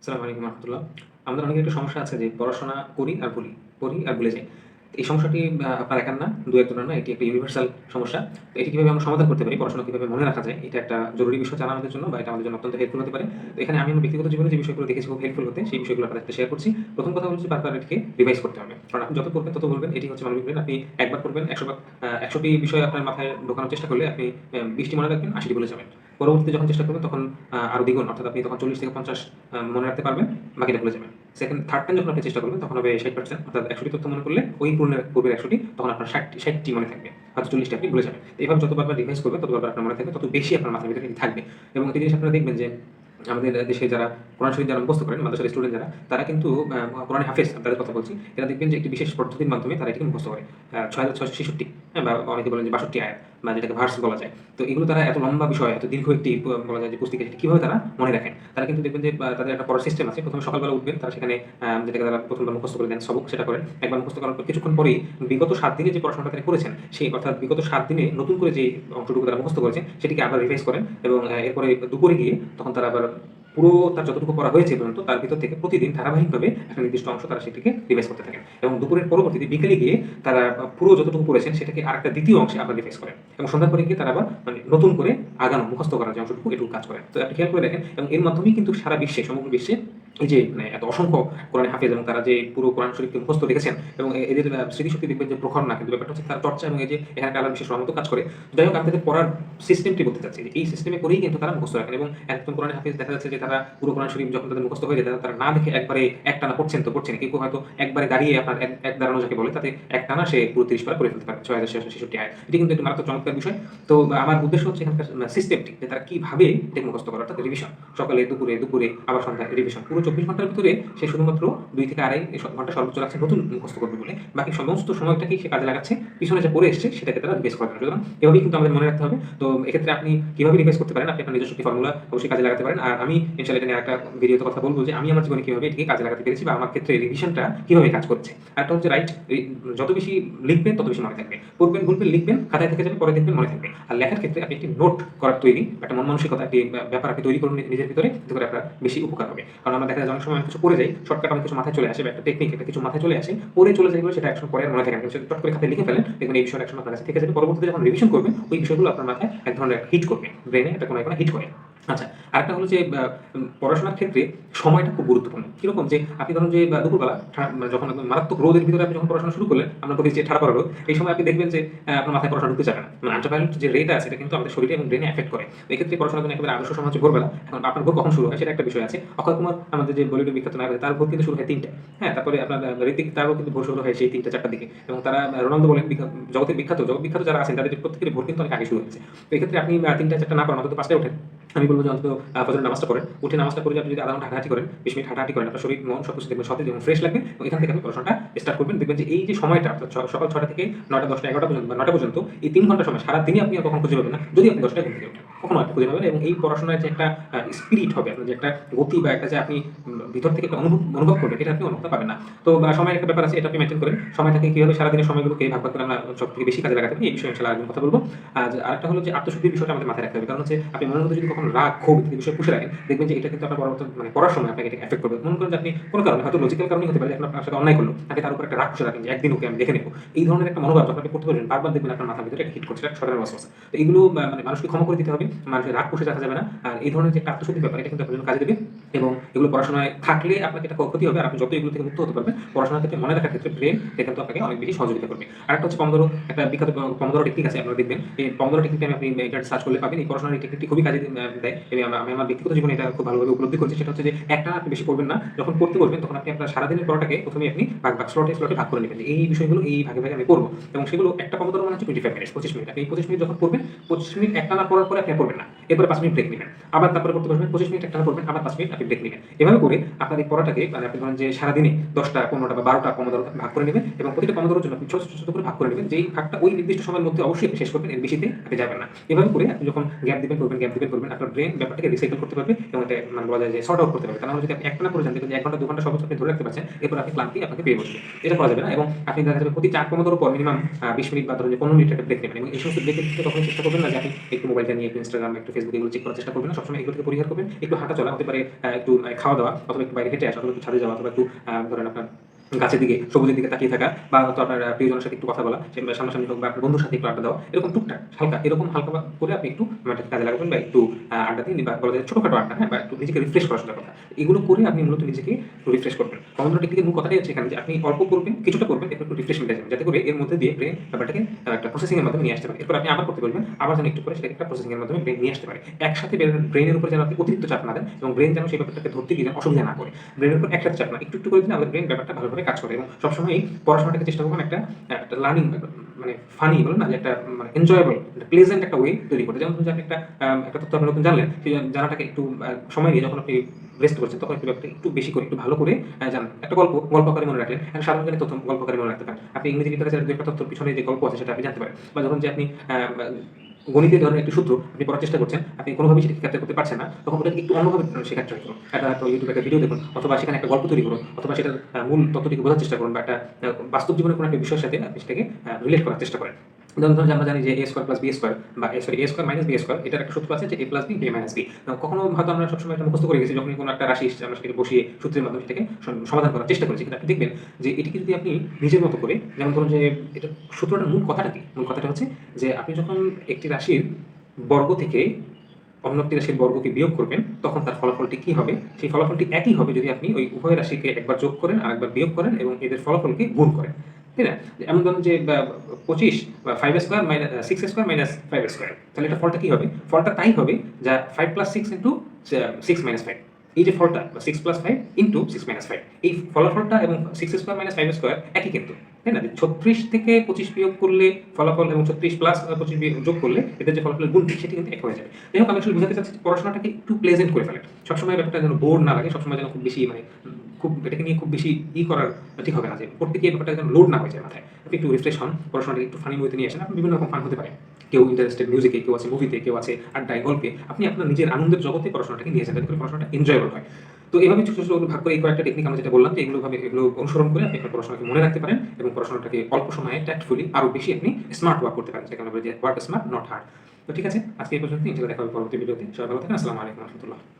আসসালামু আলাইকুম রহমতুল্লাহ। আমাদের অনেকের একটা সমস্যা আছে যে পড়াশোনা করি আর ভুলি পড়ি আর ভুলে যাই। এই সমস্যাটি আপনার একার না, দু একজনের না, এটি একটা ইউনিভার্সাল সমস্যা। তো এটি কীভাবে আমরা সমাধান করতে পারি, পড়াশোনা কীভাবে মনে রাখা যায়, এটা একটা জরুরি বিষয় জানা আমাদের জন্য বা এটা আমাদের জন্য অত্যন্ত হেল্পফুল হতে পারে। তো এখানে আমি আমার ব্যক্তিগত জীবনে যে বিষয়গুলো দেখেছি খুব হেল্পফুল হতে, সেই বিষয়গুলো আপনাদের সাথে শেয়ার করছি। প্রথম কথা হচ্ছে বারবার এটিকে রিভাইজ করতে হবে। কারণ আপনি যত পড়বেন, তত বলবেন এটি হচ্ছে মানবিক আপনি একবার পড়বেন, একশো একশোটি বিষয় আপনার মাথায় ঢোকানোর চেষ্টা করলে আপনি বিশটি মনে রাখবেন, আশিটি বলে যাবেন। পরবর্তীতে যখন চেষ্টা করবেন তখন আহ, আরও দ্বিগুণ অর্থাৎ আপনি তখন চল্লিশ থেকে পঞ্চাশ মনে রাখতে পারবেন বাকিটা ভুলে যাবেন। সেকেন্ড থার্ড টাইম যখন আপনি চেষ্টা করবেন তখন হবে ষাট পার্সেন্ট অর্থাৎ একশোটি তথ্য মনে করলে ওই পূর্ণের পূর্বের একশোটি তখন আপনার ষাটটি ষাটটি মনে থাকবে। হয়তো চল্লিশটি আপনি ভুলে যাবেন। এইভাবে যতবার রিভাইজ করবেন ততবার আপনার মনে থাকবে তত বেশি আপনার মাথার ভিতরে থাকবে। এবং একটি জিনিস আপনারা দেখবেন যে আমাদের দেশে যারা কোরআন শরীফ যারা মুখস্থ করেন মাদ্রাসার স্টুডেন্ট যারা তারা কিন্তু কোরআন হাফেজ তাদের কথা বলছি এরা দেখবেন যে একটি বিশেষ পদ্ধতির মাধ্যমে তারা এটিকে মুখস্থ করে। ছয় হাজার ছয়শো ছেষট্টি হ্যাঁ বা অনেকে বলেন যে বাষট্টি আয়াত। বা যেটাকে ভার্স বলা যায়। তো এগুলো তারা এত লম্বা বিষয়, এত দীর্ঘ একটি বলা যায় যে পুস্তিকা সেটি কীভাবে তারা মনে রাখেন? তারা কিন্তু দেখবেন যে তাদের একটা পড়ার সিস্টেম আছে। প্রথমে সকালবেলা উঠবেন, তারা সেখানে যেটাকে তারা প্রথমবার মুখস্থ করে দেন, সবক সেটা করেন। একবার মুখস্থ করার পর কিছুক্ষণ পরেই বিগত সাত দিনে যে পড়াশোনাটা তারা করেছেন, সেই অর্থাৎ বিগত সাত দিনে নতুন করে যে অংশটুকু তারা মুখস্থ করেছেন, সেটিকে আবার রিভাইজ করেন এবং এরপরে দুপুরে গিয়ে তখন তারা আবার পুরো তার যতটুকু করা হয়েছে পর্যন্ত, তার ভিতর থেকে প্রতিদিন ধারাবাহিকভাবে একটা নির্দিষ্ট অংশ তারা সেটিকে রিভাইজ করতে থাকেন। এবং দুপুরের পরবর্তীতে বিকেলে গিয়ে তারা পুরো যতটুকু করেছেন সেটাকে আরেকটা দ্বিতীয় অংশে আবার রিভাইজ করেন। এবং সন্ধ্যার পরে গিয়ে তারা আবার মানে নতুন করে আগানো, মুখস্থ করার যে অংশটুকু, এটুকু কাজ করেন। তো আপনি খেয়াল করে দেখেন, এবং এর মাধ্যমেই কিন্তু সারা বিশ্বে, সমগ্র বিশ্বে যে মানে এত অসংখ্য কোরআন হাফিজ এবং তারা যে পুরো কোরআন শরীফকে মুখস্থ রেখেছেন এবং এদের স্মৃতিশক্তি দেখবেন যে প্রখর না, কিন্তু ব্যাপারটা হচ্ছে তার চর্চা এবং এই যে এখানে আলাদা বিশেষ রহমত কাজ করে। যাই হোক, আমি পড়ার সিস্টেমটি বলতে চাচ্ছি যে এই সিস্টেমে করেই কিন্তু তারা মুখস্থ রাখেন এবং একজন কোরআন হাফেজ দেখা যাচ্ছে যে তারা পুরো কোরআন শরীফ যখন তাদের মুখস্থ হয়ে যায়, তারা- না দেখে একবারে একটানা পড়ছেন তো পড়ছেন কেউ হয়তো একবারে দাঁড়িয়ে আপনার এক দাঁড়ানো যাকে বলে, তাতে একটানা সে পুরো তিরিশ পারা করে ফেলতে পারে, ছয় হাজার ছয়শো ছেষট্টি আয় এটি কিন্তু একটি মারাত্মক চমৎকার বিষয়। তো আমার উদ্দেশ্য হচ্ছে এখানকার সিস্টেমটি যে তারা কীভাবে মুখস্থ করে, অর্থাৎ রিভিশন সকালে, দুপুরে দুপুরে, আবার সন্ধ্যায় রিভিশন পুরো চব্বিশ ঘণ্টার ভিতরে সে শুধুমাত্র দুই থেকে আড়াই ঘণ্টা সর্বোচ্চ রাখছে নতুন মুখস্থ করবে বলে। বাকি সমস্ত সময়টাকেই সে কাজে লাগাচ্ছে। পিছনে যা পড়ে এসছে, সেটাকে তারা রিভাইজ করার জন্য। সুতরাং এভাবেই কিন্তু আমাদের মনে রাখতে হবে। তো এক্ষেত্রে আপনি কীভাবে রিভাইজ করতে পারেন? আপনি আপনার নিজস্ব ফর্মুলা অবশ্যই কাজে লাগাতে পারেন। আর আমি ইনশাল্লাহ নিয়ে একটা ভিডিওতে কথা বলব যে আমি আমার জীবনে কীভাবে এটিকে কাজে লাগাতে পেরেছি বা আমার ক্ষেত্রে রিভিশনটা কীভাবে কাজ করছে। আর একটা হচ্ছে রাইট যত বেশি লিখবেন, তত বেশি মনে থাকবে। পড়বেন বলবেন লিখবেন, খাতায় থেকে যাবে পরে দেখবেন মনে থাকবে। আর লেখার ক্ষেত্রে আপনি একটি নোট করার তৈরি একটা মন মানসিকতা একটি ব্যাপার আপনি তৈরি করুন নিজের ভিতরে, এতে করে আপনার বেশি উপকার হবে। কারণ আমরা দেখা যায় অনেক সময় কিছু পড়ে যায় শর্টকাট অনেক কিছু মাথায় চলে আসে বা একটা টেকনিক একটা কিছু মাথায় চলে আসে পরে চলে যায় সেটা পরে আর মনে থাকে। চট করে খাতে লিখে ফেলেন, দেখবেন এই বিষয়ে একশন আপনার কাছে থেকে যাবে পরবর্তীতে যখন রিভিশন করবেন, ওই বিষয়গুলো আপনার মাথায় এক ধরনের হিট করবে ব্রেনে একটা কোনো একটা হিট করে। আচ্ছা আরেকটা হলো যে পড়াশোনার ক্ষেত্রে সময়টা খুব গুরুত্বপূর্ণ। কীরকম যে, আপনি ধরুন যে দুপুরবেলা মানে যখন মারাত্মক রোদের ভিতরে আপনি যখন পড়াশোনা শুরু করলেন আমরা বলি যে ঠাড়া পড়া রোদ এই সময় আপনি দেখবেন যে আপনার মাথায় পড়াশোনা ঢুকতে যাবে না। মানে আল্ট্রাভায়োলেট যে রেট আছে, এটা কিন্তু আমাদের শরীরে এবং ব্রেনে এফেক্ট করে। এক্ষেত্রে পড়াশোনার জন্য একেবারে আদর্শ সময় হচ্ছে ভোরবেলা, এখন আপনার ভোর কখন শুরু হয় সেটা একটা বিষয় আছে। অক্ষয় কুমার, আমাদের যে বলিউড বিখ্যাত নায়ক তার ভোর কিন্তু শুরু হয় তিনটে হ্যাঁ তারপরে আপনার ঋতিক তারও কিন্তু ভোর শুরু হয় সেই তিনটা, চারটার দিকে। এবং তারা রোনালদো বলেন জগতের বিখ্যাত, জগৎ বিখ্যাত যারা আছেন, তাদের প্রত্যেকের ভোর কিন্তু অনেক আগে শুরু হয়েছে। তো এক্ষেত্রে আপনি তিনটা চারটা না করেন অন্তত পাঁচটায় ওঠেন। আমি বলব যে অন্তত ফজরের নামাজটা করেন উঠে নামাজটা করে আপনি যদি আধা ঘণ্টা হাঁটাহাঁটি করেন, বিশ মিনিট হাঁটাহাঁটি করেন, আপনার শরীর, মন সব কিছু দেখবেন সতেজ এবং ফ্রেশ লাগবে, এবং এখান থেকে আপনি পড়াশোনাটা স্টার্ট করবেন। দেখবেন যে এই যে সময়টা ছ- সকাল ছটা থেকে নয়টা, দশটা, এগারোটা পর্যন্ত বা নটা পর্যন্ত, এই তিন ঘণ্টা সময়, সারাদিনই আপনি কখন খুঁজে পাবেন না। যদি আপনি দশটায় ঘুম থেকে ওঠেন, কখনো আপনি খুঁজে পাবেন এবং এই পড়াশোনার যে একটা স্পিরিট হবে, আপনার যে একটা গতি বা একটা যে আপনি ভিতর থেকে একটা অনুভব অনুভব করবেন, এটা আপনি অনুভব পাবেন না। তো সময়ের একটা ব্যাপার আছে, এটা আপনি মেনটেন করেন। সময়টাকে কীভাবে সারাদিনের সময়গুলোকে ভাগ ভাগ করে আমরা সব থেকে বেশি কাজে লাগাতে পারি, এই বিষয়ে ইনশাল্লাহ কথা বলব। আর আরেকটা হলো যে আত্মশুদ্ধির বিষয়টা আমাদের মাথায় রাখতে হবে। কারণ হচ্ছে, আপনি মনের মধ্যে যদি কখনো রাগ ক্ষোভ এই বিষয় রাখেন দেখবেন যে এটা কিন্তু আপনার পরবর্তী মানে পড়ার সময় আপনাকে এফেক্ট করবে। মনে করেন যে আপনি কোনো কারণে, হয়তো লজিক্যাল কারণে হতে পারে, আপনার সাথে অন্যায় করল আপনি তার উপর একটা রাগ পুষে রাখেন যে একদিন ওকে আমি দেখে নেব। এই ধরনের একটা মনোভাব যখন আপনি করতে পারবেন, বারবার দেখবেন আপনার মাথার ভিতরে একটা হিট করছে একটা সরের ওয়াসওয়াসা তো মানে মানুষকে ক্ষমা করে দিতে হবে, মানুষের রাগ পুষে রাখা যাবে না। আর এই ধরনের যে একটা আত্মশুদ্ধির ব্যাপার, এটা কিন্তু আপনার কাজে দেবে। এবং এগুলো পড়াশোনায় থাকলে আপনাকে এটা ক্ষতি হবে আর আপনি যত এগুলো থেকে মুক্ত হতে পারবেন, পড়াশোনার ক্ষেত্রে মনে রাখার ক্ষেত্রে ব্রেন এটা কিন্তু আপনাকে অনেক বেশি সহযোগিতা করবে। আর একটা হচ্ছে পমদরো একটা বিখ্যাত পমদরো টেকনিক আছে, আপনারা দেখবেন। এই পমদরো টেকনিকটা আমি আপনি ইন্টারনেট সার্চ করলে পাবেন। এই পড়াশোনার এই টেকনিকটি খুবই কাজে দেয়। এবং আমি- আমি আমার ব্যক্তিগত জীবনে এটা খুব ভালোভাবে উপলব্ধি করছি। সেটা হচ্ছে যে একটা আপনি বেশি পড়বেন না। যখন পড়তে বসবেন, তখন আপনি আপনার সারাদিনের পড়াটাকে প্রথমে আপনি ভাগ ভাগ স্লটে স্লটে ভাগ করে নেবেন এই বিষয়গুলো এই ভাগে ভাগে আমি পড়ব। এবং সেগুলো একটা পমদরো মানে হচ্ছে টোয়েন্টি ফাইভ মিনিট পঁচিশ মিনিট আপনি এই পঁচিশ মিনিট যখন পড়বেন, পঁচিশ মিনিট একটা না পড়ার পরে আপনি পড়বেন না। এরপরে পাঁচ মিনিট ব্রেক নেবেন। আবার তারপরে পড়তে বসবেন, পঁচিশ মিনিট একটা না পড়বেন, আবার পাঁচ মিনিট আপনি ব্রেক নেবেন এভাবে করে আপনার এই পড়াটাকে মানে আপনি ধরেন যে সারাদিনে দশটা, পনেরোটা বা বারোটা পনেরো ভাগ করে নেবেন এবং প্রতিটা পনেরোর জন্য আপনি ছোট ছোট করে ভাগ করে নেবেন। যেই ভাগটা ওই নির্দিষ্ট সময়ের মধ্যে অবশ্যই শেষ করবেন, এর বেশিতে আপনি যাবেন না। এভাবে করে আপনি যখন গ্যাপ দিবেন, করবেন, গ্যাপ দিবেন, করবেন, আপনার ব্রেন ব্যাপারটাকে রিসাইকেল করতে পারবে এবং এটা মানে বলা যায় যে সর্ট আউট করতে পারবে। কারণ যদি আপনি একটা না করে জানতে এক ঘণ্টা, দু ঘণ্টা সর্বোচ্চ আপনি ধরে রাখতে পারছেন, এরপর আপনি ক্লান্তি আপনাকে পেয়ে বসবে। এটা করা যাবে না এবং আপনি দেখা যাবে প্রতি চার পনেরোর পর মিনিমাম বিশ মিনিট বা ধরুন পনেরো মিনিট একটা ব্রেক নেবেন। এবং এই সমস্ত ব্রেকের ক্ষেত্রে তখন চেষ্টা করবেন না যে আপনি একটু মোবাইলটা নিয়ে একটু ইনস্টাগ্রাম একটু ফেসবুক এগুলো চেক করার চেষ্টা করবেন না। সবসময় এগুলো থেকে পরিহার করবেন, একটু হাঁটা চলা হতে পারে একটু খাওয়া দাওয়া অথবা একটু বাইরে হেঁটে আসা, অথবা একটু ছাদে যাওয়া, অথবা একটু ধরেন আপনার গাছের দিকে, সবুজের দিকে তাকিয়ে থাকা, বা হয়তো আপনার প্রিয়জনের সাথে একটু কথা বলা সামনাসামনি হোক, বা আপনার বন্ধুর সাথে একটু আড্ডা দেওয়া, এরকম টুকটাক, হালকা, এরকম হালকা করে আপনি একটু মাঠে কাজে লাগাবেন বা একটু আড্ডা দিন বা বলা যায় ছোটখাটো আড্ডা হ্যাঁ বা একটু নিজেকে রিফ্রেশ করার সাথে কথা। এগুলো করে আপনি মূলত নিজেকে রিফ্রেশ করবেন। কমন্ডো টেকনিকের মূল কথাটাই হচ্ছে এখানে যে আপনি অল্প করবেন, কিছুটা করবেন একটু রিফ্রেশমেন্ট আসবেন যাতে করে এর মধ্যে দিয়ে ব্রেন ব্যাপারটাকে একটা প্রসেসিংয়ের মাধ্যমে নিয়ে আসতে পারে। এরপর আপনি আবার করতে পারবেন, আবার যেন একটু করে সেটাকে একটা প্রসেসিংয়ের মাধ্যমে ব্রেন নিয়ে আসতে পারে। একসাথে ব্রেনের উপর যেন আপনি অতিরিক্ত চাপ না দেন, এবং ব্রেন যেন সেই ব্যাপারটাকে ধরতে গিয়ে অসুবিধা না করে। ব্রেনের উপর একসাথে চাপ না, একটু একটু করে দিলে আমাদের ব্রেন ব্যাপারটা ভালোভাবে কাজ করে এবং সবসময় পড়াশোনাটাকে চেষ্টা করবেন একটা একটা লার্নিং মানে ফানি বলো না, যে একটা মানে এনজয়েবল প্লেজেন্ট একটা ওয়ে তৈরি করতে। যেমন যে একটা একটা তথ্য আপনি নতুন জানলেন, সেই জানাটাকে একটু সময় নিয়ে যখন আপনি রেস্ট করছেন, তখন একটু ব্যাপারটা একটু বেশি করে, একটু ভালো করে জানেন। একটা গল্প গল্প আকারে মনে রাখলেন, একটা সাধারণ তথ্য গল্প আকারে মনে রাখতে পারেন। আপনি ইংরেজি লিটারেচারের দু একটা তথ্যের পিছনে যে গল্প আছে সেটা আপনি জানতে পারেন। বা যখন যে আপনি গণিতের ধরনের একটি সূত্র আপনি পড়ার চেষ্টা করছেন, আপনি কোনোভাবেই সেটি ক্যাপচার করতে পারছেন না। তখন ওটাকে একটু অন্যভাবে শেখার ট্রাই করুন। একটা হয়তো ইউটিউবে একটা ভিডিও দেখুন, অথবা সেখানে একটা গল্প তৈরি করুন, অথবা সেটার মূল তত্ত্বটিকে বোঝার চেষ্টা করুন বা একটা বাস্তব জীবনের কোনো একটা বিষয়ের সাথে আপনি সেটাকে রিলেট করার চেষ্টা করেন। উদাহরণ ধরুন আমরা জানি যে A square plus B square বা sorry A square minus B square এটার একটা সূত্র আছে যে A plus B B minus B কখনো হয়তো আমরা সবসময় এটা মুখস্থ করে গেছি যখন কোনো একটা রাশি আমরা সেটাকে বসিয়ে সূত্রের মাধ্যমে সেটাকে সমাধান করার চেষ্টা করেছি। কিন্তু আপনি দেখবেন যে এটিকে যদি আপনি নিজের মতো করে, যেমন ধরুন যে এটা সূত্রটার মূল কথাটা কি? মূল কথাটা হচ্ছে যে আপনি যখন একটি রাশির বর্গ থেকে অন্য একটি রাশির বর্গকে বিয়োগ করবেন, তখন তার ফলাফলটি কি হবে? সেই ফলাফলটি একই হবে যদি আপনি ওই উভয় রাশিকে একবার যোগ করেন আর একবার বিয়োগ করেন এবং এদের ফলাফলকে গুণ করেন। ঠিক না? এমন ধরুন যে পঁচিশ, বা five square minus six square minus five square তাহলে এটা ফলটা কি হবে? ফলটা তাই হবে যা five plus six into six minus five এই যে ফলটা six plus five into six minus five এই ফলাফলটা এবং six square minus five square একই কিন্তু, তাই না? ছত্রিশ থেকে পঁচিশ বিয়োগ করলে ফলাফল এবং ছত্রিশ প্লাস পঁচিশ যোগ করলে এদের যে ফলাফলের গুণটি, সেটি কিন্তু এক হয়ে যাবে। যাই হোক, আমি আসলে বুঝাতে চাচ্ছি পড়াশোনাটাকে একটু প্লেজেন্ট করে ফেলেন। সবসময় ব্যাপারটা যেন বোর না লাগে, সবসময় যেন খুব বেশি মানে খুব, এটাকে নিয়ে খুব বেশি ই করার ঠিক হবে না যে গিয়ে ব্যাপারটা লোড না হয়ে যায় মাথায়। আপনি একটু রিফ্রেশ হন, পড়াশোনাটাকে একটু ফানি ওয়েতে নিয়ে আসেন, আপনি বিভিন্ন রকম ফান হতে পারে। কেউ ইন্টারেস্টেড মিউজিকে কেউ আছে মুভিতে কেউ আছে আড্ডায়, গল্পে, আপনি আপনার নিজের আনন্দের জগতে পড়াশোনাটাকে নিয়ে যান যাতে করে পড়াশোনাটা এনজয়েবল হয়। তো এভাবে ছোটো ছোটো ভাগ করে এই কয়েকটা টেকনিক আমরা যেটা বললাম যে এগুলো ভাবে, এগুলো অনুসরণ করে আপনি আপনার পড়াশোনাকে মনে রাখতে পারেন এবং পড়াশোনাটাকে অল্প সময়ে ট্যাক্টফুলি আরও বেশি আপনি স্মার্ট ওয়ার্ক করতে পারেন যেখানে আমরা যে ওয়ার্ক স্মার্ট নট হার্ড তো ঠিক আছে, আজকে এই পর্যন্ত ইনশাল্লাহ দেখা হবে পরবর্তী ভিডিওতে সবাই ভালো থাকেন, আসসালামু আলাইকুম, রহমতুল্লাহ।